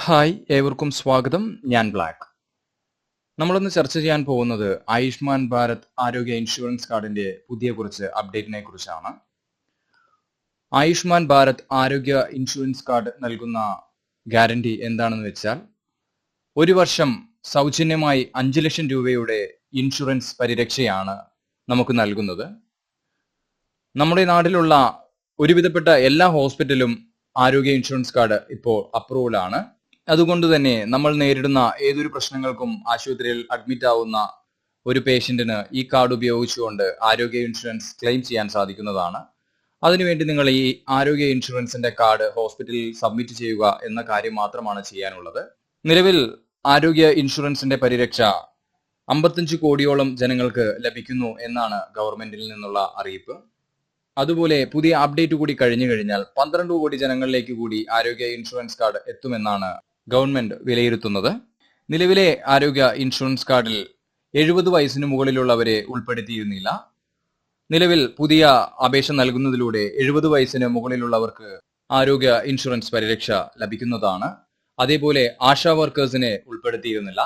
Hi ഏവർക്കും സ്വാഗതം. ഞാൻ ബ്ലാക്ക്. നമ്മളിന്ന് ചർച്ച ചെയ്യാൻ പോകുന്നത് ആയുഷ്മാൻ ഭാരത് ആരോഗ്യ ഇൻഷുറൻസ് കാർഡിന്റെ പുതിയ കുറച്ച് അപ്ഡേറ്റിനെ കുറിച്ചാണ്. ആയുഷ്മാൻ ഭാരത് ആരോഗ്യ ഇൻഷുറൻസ് കാർഡ് നൽകുന്ന ഗ്യാരണ്ടി എന്താണെന്ന് വെച്ചാൽ ഒരു വർഷം സൗജന്യമായി അഞ്ച് ലക്ഷം രൂപയുടെ ഇൻഷുറൻസ് പരിരക്ഷയാണ് നമുക്ക് നൽകുന്നത്. നമ്മുടെ നാട്ടിലുള്ള ഒരുവിധപ്പെട്ട എല്ലാ ഹോസ്പിറ്റലും ആരോഗ്യ ഇൻഷുറൻസ് കാർഡ് ഇപ്പോൾ അപ്രൂവൽ ആണ് അതുകൊണ്ട് തന്നെ നമ്മൾ നേരിടുന്ന ഏതൊരു പ്രശ്നങ്ങൾക്കും ആശുപത്രിയിൽ അഡ്മിറ്റ് ആവുന്ന ഒരു പേഷ്യന്റിന് ഈ കാർഡ് ഉപയോഗിച്ചുകൊണ്ട് ആരോഗ്യ ഇൻഷുറൻസ് ക്ലെയിം ചെയ്യാൻ സാധിക്കുന്നതാണ്. അതിനുവേണ്ടി നിങ്ങൾ ഈ ആരോഗ്യ ഇൻഷുറൻസിന്റെ കാർഡ് ഹോസ്പിറ്റലിൽ സബ്മിറ്റ് ചെയ്യുക എന്ന കാര്യം മാത്രമാണ് ചെയ്യാനുള്ളത്. നിലവിൽ ആരോഗ്യ ഇൻഷുറൻസിന്റെ പരിരക്ഷ അമ്പത്തഞ്ച് കോടിയോളം ജനങ്ങൾക്ക് ലഭിക്കുന്നു എന്നാണ് ഗവൺമെന്റിൽ നിന്നുള്ള അറിയിപ്പ്. അതുപോലെ പുതിയ അപ്ഡേറ്റ് കൂടി കഴിഞ്ഞു കഴിഞ്ഞാൽ പന്ത്രണ്ട് കോടി ജനങ്ങളിലേക്ക് കൂടി ആരോഗ്യ ഇൻഷുറൻസ് കാർഡ് എത്തുമെന്നാണ് ഗവൺമെന്റ് വിലയിരുത്തുന്നത്. നിലവിലെ ആരോഗ്യ ഇൻഷുറൻസ് കാർഡിൽ എഴുപത് വയസ്സിന് മുകളിലുള്ളവരെ ഉൾപ്പെടുത്തിയിരുന്നില്ല. നിലവിൽ പുതിയ അപേക്ഷ നൽകുന്നതിലൂടെ എഴുപത് വയസ്സിന് മുകളിലുള്ളവർക്ക് ആരോഗ്യ ഇൻഷുറൻസ് പരിരക്ഷ ലഭിക്കുന്നതാണ്. അതേപോലെ ആശാ വർക്കേഴ്സിനെ ഉൾപ്പെടുത്തിയിരുന്നില്ല.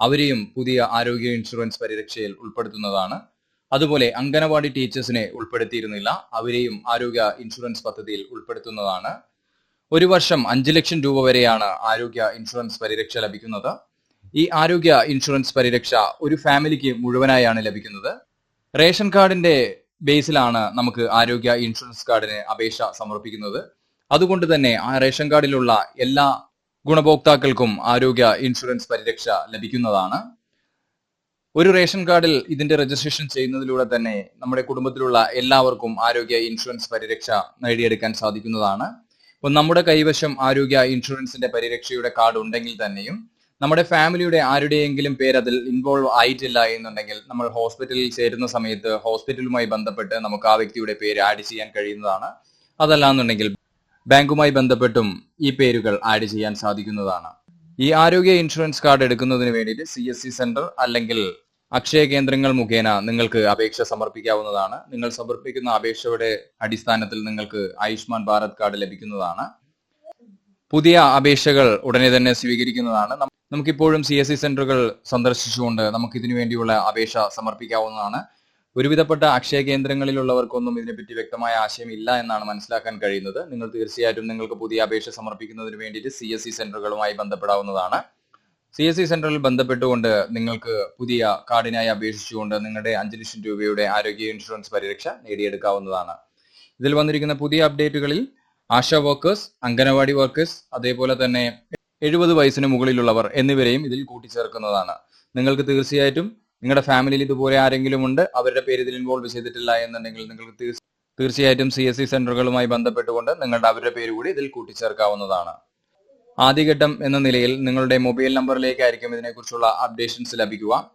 അവരെയും പുതിയ ആരോഗ്യ ഇൻഷുറൻസ് പരിരക്ഷയിൽ ഉൾപ്പെടുത്തുന്നതാണ്. അതുപോലെ അംഗനവാടി ടീച്ചേഴ്സിനെ ഉൾപ്പെടുത്തിയിരുന്നില്ല. അവരെയും ആരോഗ്യ ഇൻഷുറൻസ് പദ്ധതിയിൽ ഉൾപ്പെടുത്തുന്നതാണ്. ഒരു വർഷം അഞ്ച് ലക്ഷം രൂപ വരെയാണ് ആരോഗ്യ ഇൻഷുറൻസ് പരിരക്ഷ ലഭിക്കുന്നത്. ഈ ആരോഗ്യ ഇൻഷുറൻസ് പരിരക്ഷ ഒരു ഫാമിലിക്ക് മുഴുവനായാണ് ലഭിക്കുന്നത്. റേഷൻ കാർഡിന്റെ ബേസിലാണ് നമുക്ക് ആരോഗ്യ ഇൻഷുറൻസ് കാർഡിന് അപേക്ഷ സമർപ്പിക്കുന്നത്. അതുകൊണ്ട് തന്നെ ആ റേഷൻ കാർഡിലുള്ള എല്ലാ ഗുണഭോക്താക്കൾക്കും ആരോഗ്യ ഇൻഷുറൻസ് പരിരക്ഷ ലഭിക്കുന്നതാണ്. ഒരു റേഷൻ കാർഡിൽ ഇതിന്റെ രജിസ്ട്രേഷൻ ചെയ്യുന്നതിലൂടെ തന്നെ നമ്മുടെ കുടുംബത്തിലുള്ള എല്ലാവർക്കും ആരോഗ്യ ഇൻഷുറൻസ് പരിരക്ഷ നേടിയെടുക്കാൻ സാധിക്കുന്നതാണ്. നമ്മുടെ കൈവശം ആരോഗ്യ ഇൻഷുറൻസിന്റെ പരിരക്ഷയുടെ കാർഡ് ഉണ്ടെങ്കിൽ തന്നെയും നമ്മുടെ ഫാമിലിയുടെ ആരുടെയെങ്കിലും പേര് അതിൽ ഇൻവോൾവ് ആയിട്ടില്ല എന്നുണ്ടെങ്കിൽ നമ്മൾ ഹോസ്പിറ്റലിൽ ചേരുന്ന സമയത്ത് ഹോസ്പിറ്റലുമായി ബന്ധപ്പെട്ട് നമുക്ക് ആ വ്യക്തിയുടെ പേര് ആഡ് ചെയ്യാൻ കഴിയുന്നതാണ്. അതല്ല എന്നുണ്ടെങ്കിൽ ബാങ്കുമായി ബന്ധപ്പെട്ടും ഈ പേരുകൾ ആഡ് ചെയ്യാൻ സാധിക്കുന്നതാണ്. ഈ ആരോഗ്യ ഇൻഷുറൻസ് കാർഡ് എടുക്കുന്നതിന് വേണ്ടിയിട്ട് സി എസ് സി സെന്റർ അല്ലെങ്കിൽ അക്ഷയ കേന്ദ്രങ്ങൾ മുഖേന നിങ്ങൾക്ക് അപേക്ഷ സമർപ്പിക്കാവുന്നതാണ്. നിങ്ങൾ സമർപ്പിക്കുന്ന അപേക്ഷയുടെ അടിസ്ഥാനത്തിൽ നിങ്ങൾക്ക് ആയുഷ്മാൻ ഭാരത് കാർഡ് ലഭിക്കുന്നതാണ്. പുതിയ അപേക്ഷകൾ ഉടനെ തന്നെ സ്വീകരിക്കുന്നതാണ്. നമുക്കിപ്പോഴും സി എസ് സി സെന്ററുകൾ സന്ദർശിച്ചുകൊണ്ട് നമുക്ക് ഇതിനു വേണ്ടിയുള്ള അപേക്ഷ സമർപ്പിക്കാവുന്നതാണ്. ഒരുവിധപ്പെട്ട അക്ഷയ കേന്ദ്രങ്ങളിലുള്ളവർക്കൊന്നും ഇതിനെപ്പറ്റി വ്യക്തമായ ആശയം ഇല്ല എന്നാണ് മനസ്സിലാക്കാൻ കഴിയുന്നത്. നിങ്ങൾ തീർച്ചയായിട്ടും നിങ്ങൾക്ക് പുതിയ അപേക്ഷ സമർപ്പിക്കുന്നതിന് വേണ്ടിയിട്ട് സി എസ് സി സെന്ററുകളുമായി ബന്ധപ്പെടാവുന്നതാണ്. സി എസ് സി സെന്ററിൽ ബന്ധപ്പെട്ടുകൊണ്ട് നിങ്ങൾക്ക് പുതിയ കാർഡിനായി അപേക്ഷിച്ചുകൊണ്ട് നിങ്ങളുടെ അഞ്ച് ലക്ഷം രൂപയുടെ ആരോഗ്യ ഇൻഷുറൻസ് പരിരക്ഷ നേടിയെടുക്കാവുന്നതാണ്. ഇതിൽ വന്നിരിക്കുന്ന പുതിയ അപ്ഡേറ്റുകളിൽ ആശാ വർക്കേഴ്സ് അംഗനവാടി വർക്കേഴ്സ് അതേപോലെ തന്നെ എഴുപത് വയസ്സിന് മുകളിലുള്ളവർ എന്നിവരെയും ഇതിൽ കൂട്ടിച്ചേർക്കുന്നതാണ്. നിങ്ങൾക്ക് തീർച്ചയായിട്ടും നിങ്ങളുടെ ഫാമിലിയിൽ ഇതുപോലെ ആരെങ്കിലും ഉണ്ട് അവരുടെ പേര് ഇതിൽ ഇൻവോൾവ് ചെയ്തിട്ടില്ല എന്നുണ്ടെങ്കിൽ നിങ്ങൾക്ക് തീർച്ച- തീർച്ചയായിട്ടും സി എസ് സി സെന്ററുകളുമായി ബന്ധപ്പെട്ടുകൊണ്ട് നിങ്ങളുടെ അവരുടെ പേര് കൂടി ഇതിൽ കൂട്ടിച്ചേർക്കാവുന്നതാണ്. ആദ്യഘട്ടം എന്ന നിലയിൽ നിങ്ങളുടെ മൊബൈൽ നമ്പറിലേക്കായിരിക്കും ഇതിനെക്കുറിച്ചുള്ള അപ്ഡേഷൻസ് ലഭിക്കുക.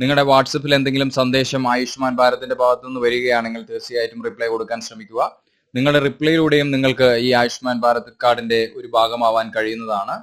നിങ്ങളുടെ വാട്സപ്പിൽ എന്തെങ്കിലും സന്ദേശം ആയുഷ്മാൻ ഭാരതിന്റെ ഭാഗത്തു നിന്ന് വരികയാണെങ്കിൽ തീർച്ചയായിട്ടും റിപ്ലൈ കൊടുക്കാൻ ശ്രമിക്കുക. നിങ്ങളുടെ റിപ്ലൈയിലൂടെയും നിങ്ങൾക്ക് ഈ ആയുഷ്മാൻ ഭാരത് കാർഡിന്റെ ഒരു ഭാഗമാവാൻ കഴിയുന്നതാണ്.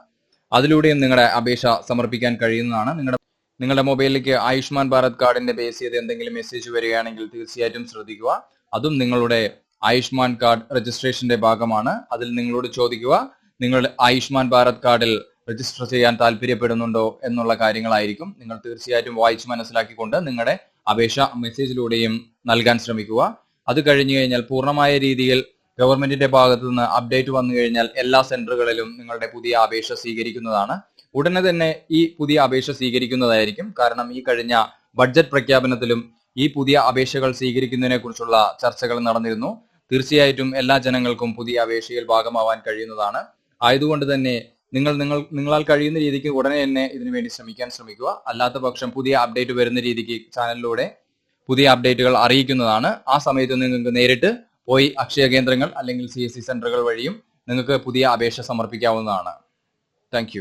അതിലൂടെയും നിങ്ങളുടെ അപേക്ഷ സമർപ്പിക്കാൻ കഴിയുന്നതാണ്. നിങ്ങളുടെ നിങ്ങളുടെ മൊബൈലിലേക്ക് ആയുഷ്മാൻ ഭാരത് കാർഡിന്റെ ബേസ് ചെയ്ത് എന്തെങ്കിലും മെസ്സേജ് വരികയാണെങ്കിൽ തീർച്ചയായിട്ടും ശ്രദ്ധിക്കുക. അതും നിങ്ങളുടെ ആയുഷ്മാൻ കാർഡ് രജിസ്ട്രേഷന്റെ ഭാഗമാണ്. അതിൽ നിങ്ങളോട് ചോദിക്കുക നിങ്ങൾ ആയുഷ്മാൻ ഭാരത് കാർഡിൽ രജിസ്റ്റർ ചെയ്യാൻ താല്പര്യപ്പെടുന്നുണ്ടോ എന്നുള്ള കാര്യങ്ങളായിരിക്കും. നിങ്ങൾ തീർച്ചയായിട്ടും വായിച്ച് മനസ്സിലാക്കിക്കൊണ്ട് നിങ്ങളുടെ അപേക്ഷ മെസ്സേജിലൂടെയും നൽകാൻ ശ്രമിക്കുക. അത് കഴിഞ്ഞു കഴിഞ്ഞാൽ പൂർണമായ രീതിയിൽ ഗവൺമെന്റിന്റെ ഭാഗത്തു നിന്ന് അപ്ഡേറ്റ് വന്നു കഴിഞ്ഞാൽ എല്ലാ സെന്ററുകളിലും നിങ്ങളുടെ പുതിയ അപേക്ഷ സ്വീകരിക്കുന്നതാണ്. ഉടനെ തന്നെ ഈ പുതിയ അപേക്ഷ സ്വീകരിക്കുന്നതായിരിക്കും. കാരണം ഈ കഴിഞ്ഞ ബഡ്ജറ്റ് പ്രഖ്യാപനത്തിലും ഈ പുതിയ അപേക്ഷകൾ സ്വീകരിക്കുന്നതിനെ കുറിച്ചുള്ള ചർച്ചകൾ നടന്നിരുന്നു. തീർച്ചയായിട്ടും എല്ലാ ജനങ്ങൾക്കും പുതിയ അപേക്ഷയിൽ ഭാഗമാവാൻ കഴിയുന്നതാണ്. ആയതുകൊണ്ട് തന്നെ നിങ്ങൾ നിങ്ങൾ നിങ്ങളാൽ കഴിയുന്ന രീതിക്ക് ഉടനെ തന്നെ ഇതിനു വേണ്ടി ശ്രമിക്കാൻ ശ്രമിക്കുക. അല്ലാത്ത പക്ഷം പുതിയ അപ്ഡേറ്റ് വരുന്ന രീതിക്ക് ചാനലിലൂടെ പുതിയ അപ്ഡേറ്റുകൾ അറിയിക്കുന്നതാണ്. ആ സമയത്ത് നിങ്ങൾക്ക് നേരിട്ട് പോയി അക്ഷയ കേന്ദ്രങ്ങൾ അല്ലെങ്കിൽ സി എസ് സി സെന്ററുകൾ വഴിയും നിങ്ങൾക്ക് പുതിയ അപേക്ഷ സമർപ്പിക്കാവുന്നതാണ്. താങ്ക്